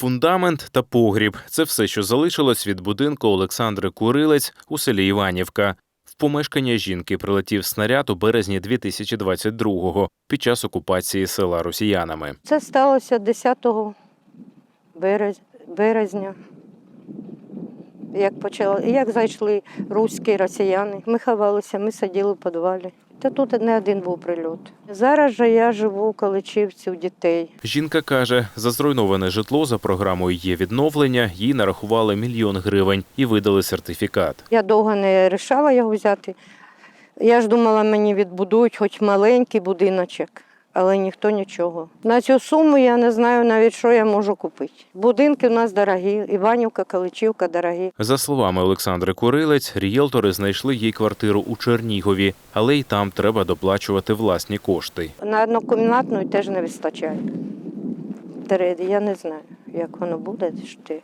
Фундамент та погріб це все, що залишилось від будинку Олександри Курилець у селі Іванівка. В помешкання жінки прилетів снаряд у березні 2022-го під час окупації села росіянами. Це сталося 10 берез- березня. Як почали, як зайшли руські росіяни, ми ховалися, ми сиділи в підвалі. Та тут не один був прильот. Зараз же я живу у Каличівці у дітей. Жінка каже, за зруйноване житло за програмою є відновлення, їй нарахували мільйон гривень і видали сертифікат. Я довго не рішала його взяти. Я ж думала, мені відбудують хоч маленький будиночок, але ніхто нічого. На цю суму я не знаю навіть, що я можу купити. Будинки у нас дорогі, Іванівка, Каличівка дорогі. За словами Олександри Курилець, рієлтори знайшли їй квартиру у Чернігові, але й там треба доплачувати власні кошти. На однокімнатну теж не вистачає. Я не знаю, як воно буде. ще.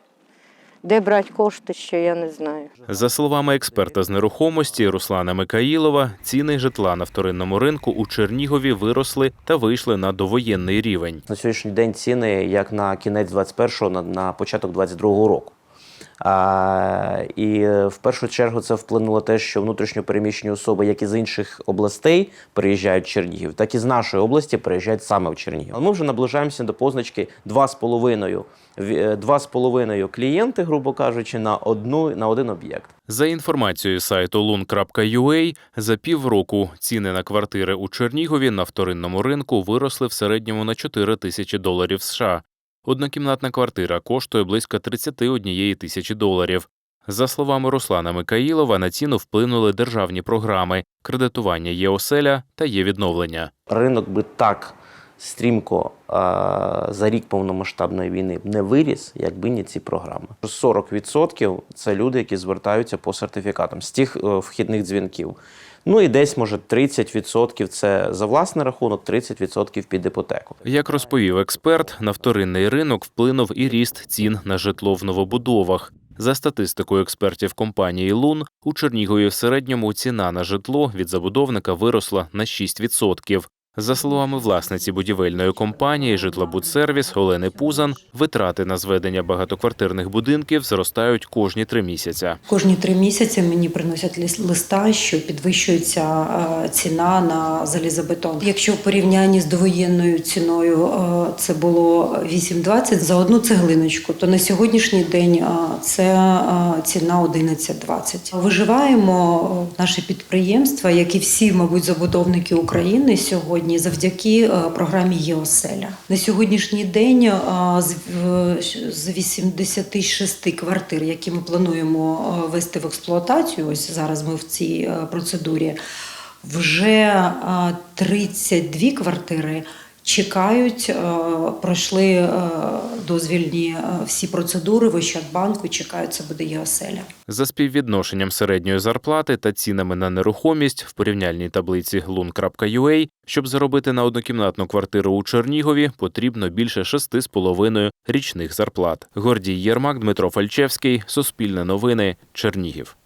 Де брати кошти, ще я не знаю. За словами експерта з нерухомості Руслана Микаїлова, ціни житла на вторинному ринку у Чернігові виросли та вийшли на довоєнний рівень. На сьогоднішній день ціни як на кінець 21-го, на, на початок 22-го року. А, і в першу чергу це вплинуло те, що внутрішньо переміщені особи, як із інших областей приїжджають в Чернігів, так і з нашої області приїжджають саме в Чернігів. Ми вже наближаємося до позначки 2,5 ві- е, 2,5 клієнти, грубо кажучи, на одну на один об'єкт. За інформацією сайту lun.ua, за півроку ціни на квартири у Чернігові на вторинному ринку виросли в середньому на 4 тисячі доларів США. Однокімнатна квартира коштує близько 31 тисячі доларів. За словами Руслана Микаїлова, на ціну вплинули державні програми кредитування є оселя та є відновлення. ринок би так стрімко за рік повномасштабної війни не виріс, якби не ці програми. 40% це люди, які звертаються по сертифікатам з тих е, вхідних дзвінків. Ну і десь, може, 30% це за власний рахунок, 30% під іпотеку. Як розповів експерт, на вторинний ринок вплинув і ріст цін на житло в новобудовах. За статистикою експертів компанії Лун, у Чернігові в середньому ціна на житло від забудовника виросла на 6%. За словами власниці будівельної компанії «Житлобудсервіс» Олени Пузан, витрати на зведення багатоквартирних будинків зростають кожні три місяця. Кожні три місяці мені приносять лис- листа, що підвищується е, ціна на залізобетон. Якщо в порівнянні з довоєнною ціною е, це було 8,20 за одну цеглиночку, то на сьогоднішній день е, це ціна 11,20. Виживаємо наше підприємство, як і всі, мабуть, забудовники України сьогодні, завдяки е, програмі «Єоселя». На сьогоднішній день е, з в- з 86 квартир, які ми плануємо вести в експлуатацію, ось зараз ми в цій е, процедурі, вже е, 32 квартири чекають, е, пройшли е, дозвільні е, всі процедури в Ощадбанку, чекають, це буде «Єоселя». За співвідношенням середньої зарплати та цінами на нерухомість в порівняльній таблиці lun.ua, щоб заробити на однокімнатну квартиру у Чернігові, потрібно більше 6,5 річних зарплат. Гордій Єрмак, Дмитро Фальчевський, Суспільне новини, Чернігів.